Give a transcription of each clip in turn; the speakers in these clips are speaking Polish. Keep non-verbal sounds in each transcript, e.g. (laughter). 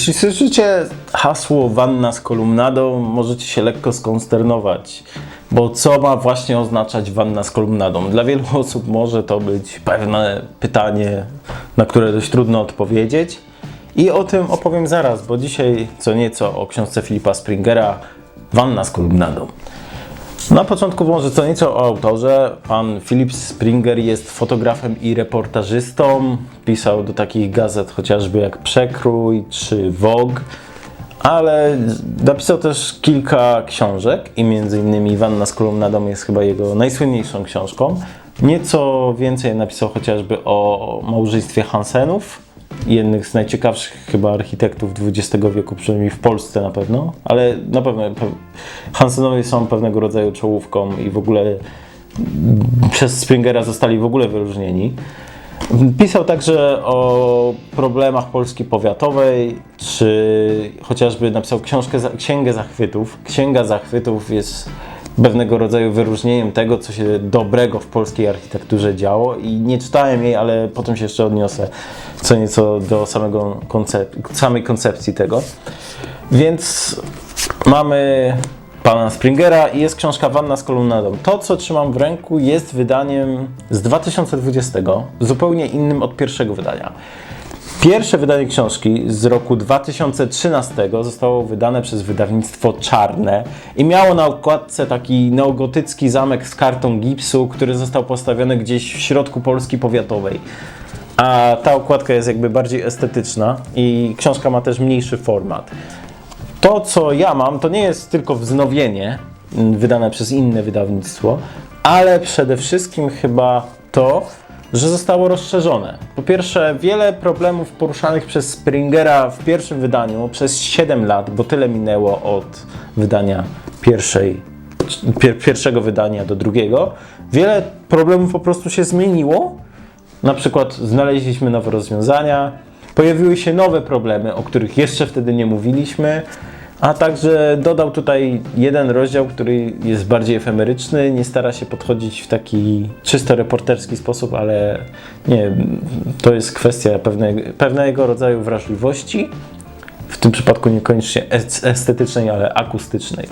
Jeśli słyszycie hasło wanna z kolumnadą, możecie się lekko skonsternować, bo co ma właśnie oznaczać wanna z kolumnadą? Dla wielu (laughs) osób może to być pewne pytanie, na które dość trudno odpowiedzieć. I o tym opowiem zaraz, bo dzisiaj co nieco o książce Filipa Springera Wanna z kolumnadą. Na początku może co nieco o autorze. Pan Philip Springer jest fotografem i reportażystą. Pisał do takich gazet chociażby jak Przekrój czy Vogue, ale napisał też kilka książek i między innymi Wanna z kolumnadą jest chyba jego najsłynniejszą książką. Nieco więcej napisał chociażby o małżeństwie Hansenów, jednych z najciekawszych chyba architektów XX wieku, przynajmniej w Polsce na pewno, ale na pewno pe- Hansenowie są pewnego rodzaju czołówką i w ogóle przez Springera zostali w ogóle wyróżnieni. Pisał także o problemach Polski powiatowej, czy chociażby napisał książkę, Księgę Zachwytów. Księga Zachwytów jest pewnego rodzaju wyróżnieniem tego, co się dobrego w polskiej architekturze działo i nie czytałem jej, ale potem się jeszcze odniosę co nieco do samego koncep- samej koncepcji tego. Więc mamy pana Springera i jest książka Wanna z kolumnadą. To, co trzymam w ręku, jest wydaniem z 2020, zupełnie innym od pierwszego wydania. Pierwsze wydanie książki z roku 2013 zostało wydane przez wydawnictwo Czarne i miało na okładce taki neogotycki zamek z kartą gipsu, który został postawiony gdzieś w środku Polski powiatowej. A ta okładka jest jakby bardziej estetyczna i książka ma też mniejszy format. To, co ja mam, to nie jest tylko wznowienie mm, wydane przez inne wydawnictwo, ale przede wszystkim chyba to, że zostało rozszerzone. Po pierwsze, wiele problemów poruszanych przez Springera w pierwszym wydaniu przez 7 lat, bo tyle minęło od wydania pierwszej, pier, pierwszego wydania do drugiego, wiele problemów po prostu się zmieniło. Na przykład znaleźliśmy nowe rozwiązania, pojawiły się nowe problemy, o których jeszcze wtedy nie mówiliśmy, a także dodał tutaj jeden rozdział, który jest bardziej efemeryczny, nie stara się podchodzić w taki czysto reporterski sposób, ale nie, to jest kwestia pewnego, pewnego rodzaju wrażliwości, w tym przypadku niekoniecznie es- estetycznej, ale akustycznej.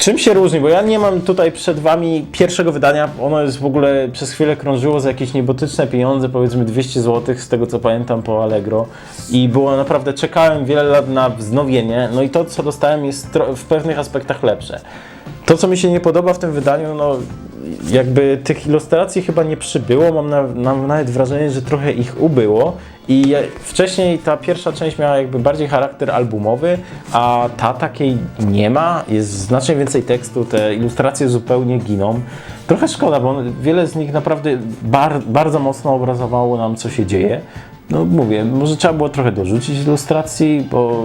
Czym się różni? Bo ja nie mam tutaj przed Wami pierwszego wydania. Ono jest w ogóle przez chwilę krążyło za jakieś niebotyczne pieniądze, powiedzmy 200 zł, z tego co pamiętam po Allegro. I było naprawdę, czekałem wiele lat na wznowienie. No i to, co dostałem, jest w pewnych aspektach lepsze. To, co mi się nie podoba w tym wydaniu, no jakby tych ilustracji chyba nie przybyło. Mam, na, mam nawet wrażenie, że trochę ich ubyło. I wcześniej ta pierwsza część miała jakby bardziej charakter albumowy, a ta takiej nie ma. Jest znacznie więcej tekstu, te ilustracje zupełnie giną. Trochę szkoda, bo wiele z nich naprawdę bar, bardzo mocno obrazowało nam, co się dzieje. No mówię, może trzeba było trochę dorzucić ilustracji, bo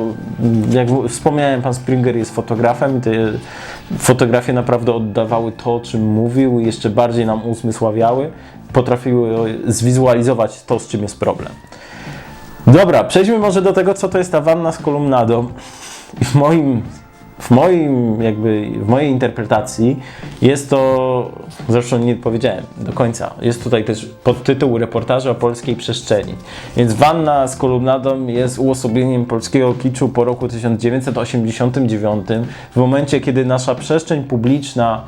jak wspomniałem, pan Springer jest fotografem i te fotografie naprawdę oddawały to, o czym mówił i jeszcze bardziej nam uzmysławiały. Potrafiły zwizualizować to, z czym jest problem. Dobra, przejdźmy może do tego, co to jest ta wanna z kolumnadą. I W moim, w moim jakby, w mojej interpretacji jest to, zresztą nie powiedziałem do końca, jest tutaj też podtytuł reportażu o polskiej przestrzeni. Więc wanna z kolumnadą jest uosobieniem polskiego kiczu po roku 1989, w momencie, kiedy nasza przestrzeń publiczna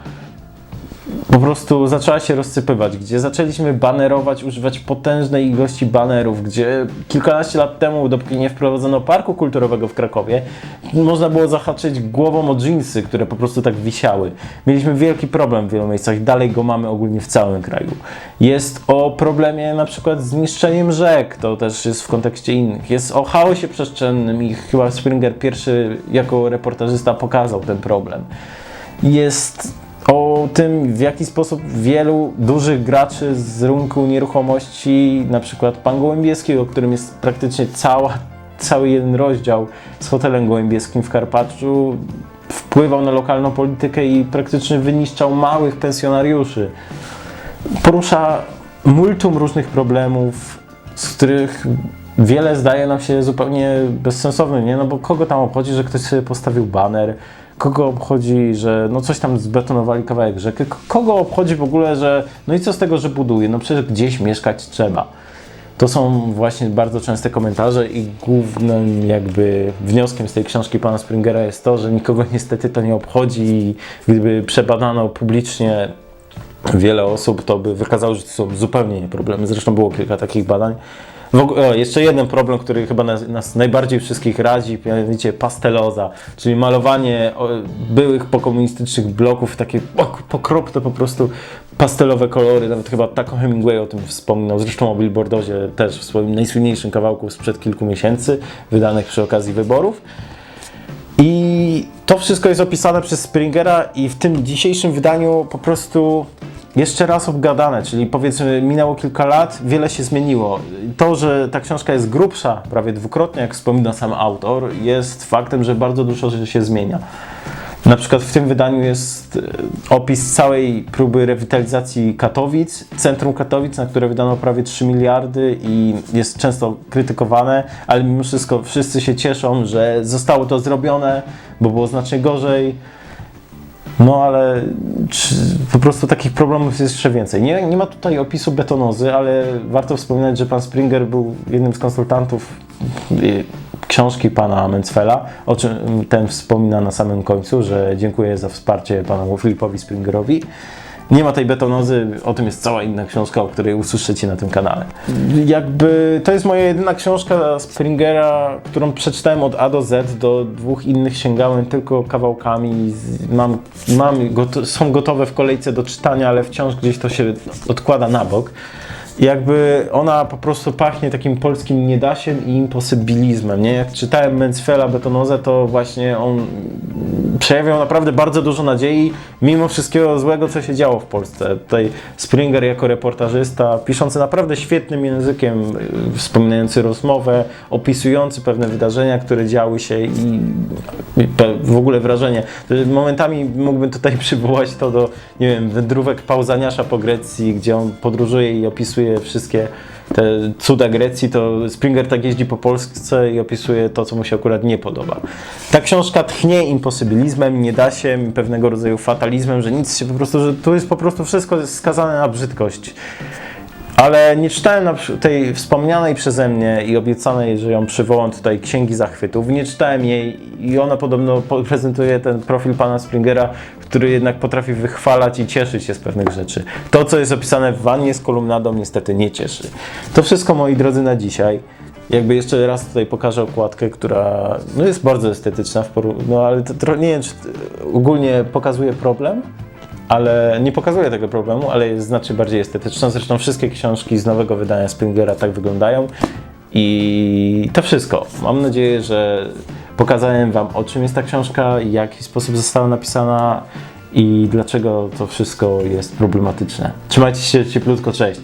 po prostu zaczęła się rozsypywać, gdzie zaczęliśmy banerować, używać potężnej ilości banerów, gdzie kilkanaście lat temu, dopóki nie wprowadzono parku kulturowego w Krakowie, można było zahaczyć głową o dżinsy, które po prostu tak wisiały. Mieliśmy wielki problem w wielu miejscach, dalej go mamy ogólnie w całym kraju. Jest o problemie na przykład z niszczeniem rzek, to też jest w kontekście innych. Jest o chaosie przestrzennym i chyba Springer pierwszy jako reportażysta pokazał ten problem. Jest o tym, w jaki sposób wielu dużych graczy z rynku nieruchomości, na przykład Pan Gołębieski, o którym jest praktycznie cała, cały jeden rozdział z hotelem gołębieskim w Karpaczu, wpływał na lokalną politykę i praktycznie wyniszczał małych pensjonariuszy. Porusza multum różnych problemów, z których wiele zdaje nam się zupełnie bezsensowne, nie? No bo kogo tam obchodzi, że ktoś sobie postawił baner, kogo obchodzi, że no coś tam zbetonowali kawałek rzeki, kogo obchodzi w ogóle, że no i co z tego, że buduje, no przecież gdzieś mieszkać trzeba. To są właśnie bardzo częste komentarze i głównym jakby wnioskiem z tej książki pana Springera jest to, że nikogo (laughs) niestety to nie obchodzi i gdyby przebadano publicznie wiele osób, to by wykazało, że to są zupełnie nie problemy. Zresztą było kilka takich badań. O, jeszcze jeden problem, który chyba nas, nas najbardziej wszystkich razi, mianowicie pasteloza, czyli malowanie byłych pokomunistycznych bloków w takie pok- pokropne po prostu pastelowe kolory. Nawet chyba Taco Hemingway o tym wspominał. Zresztą o Billboardozie też w swoim najsłynniejszym kawałku sprzed kilku miesięcy, wydanych przy okazji wyborów. I to wszystko jest opisane przez Springera i w tym dzisiejszym wydaniu po prostu jeszcze raz obgadane, czyli powiedzmy minęło kilka lat, wiele się zmieniło. To, że ta książka jest grubsza, prawie dwukrotnie, jak wspomina sam autor, jest faktem, że bardzo dużo rzeczy się zmienia. Na przykład w tym wydaniu jest e, opis całej próby rewitalizacji Katowic, centrum Katowic, na które wydano prawie 3 miliardy i jest często krytykowane, ale mimo wszystko wszyscy się cieszą, że zostało to zrobione, bo było znacznie gorzej. No ale czy, po prostu takich problemów jest jeszcze więcej. Nie, nie ma tutaj opisu betonozy, ale warto wspominać, że pan Springer był jednym z konsultantów y, książki pana Mencfela, o czym ten wspomina na samym końcu, że dziękuję za wsparcie panu Filipowi Springerowi. Nie ma tej betonozy, o tym jest cała inna książka, o której usłyszycie na tym kanale. Jakby to jest moja jedyna książka Springera, którą przeczytałem od A do Z, do dwóch innych sięgałem tylko kawałkami. Mam, mam goto- są gotowe w kolejce do czytania, ale wciąż gdzieś to się odkłada na bok. Jakby ona po prostu pachnie takim polskim niedasiem i imposybilizmem, nie? Jak czytałem Mencfela Betonozę, to właśnie on przejawiał naprawdę bardzo dużo nadziei, mimo wszystkiego złego, co się działo w Polsce. Tutaj Springer jako reportażysta, piszący naprawdę świetnym językiem, wspominający rozmowę, opisujący pewne wydarzenia, które działy się i, w ogóle wrażenie. Momentami mógłbym tutaj (laughs) przywołać to do, nie wiem, wędrówek Pauzaniasza po Grecji, gdzie on podróżuje i opisuje wszystkie te cuda Grecji, to Springer tak jeździ po Polsce i opisuje to, co mu się akurat nie podoba. Ta książka tchnie imposybilizmem, nie da się pewnego rodzaju fatalizmem, że nic się po prostu, że tu jest po prostu wszystko skazane na brzydkość. Ale nie czytałem tej wspomnianej przeze mnie i obiecanej, że ją przywołam tutaj Księgi Zachwytów. Nie czytałem jej i ona podobno po- prezentuje ten profil pana Springera, który jednak potrafi wychwalać i cieszyć się z pewnych rzeczy. To, co jest opisane w wannie z kolumnadą, niestety nie cieszy. To wszystko, moi drodzy, na dzisiaj. Jakby jeszcze raz tutaj pokażę okładkę, która no jest bardzo estetyczna, no ale to, tro- nie wiem, czy t- ogólnie pokazuje problem, ale nie pokazuje tego problemu, ale jest znacznie bardziej estetyczna. Zresztą wszystkie książki z nowego wydania Springera tak wyglądają. I to wszystko. Mam nadzieję, że pokazałem Wam, o czym jest ta książka, w jaki sposób została napisana i dlaczego to wszystko jest problematyczne. Trzymajcie się cieplutko, cześć!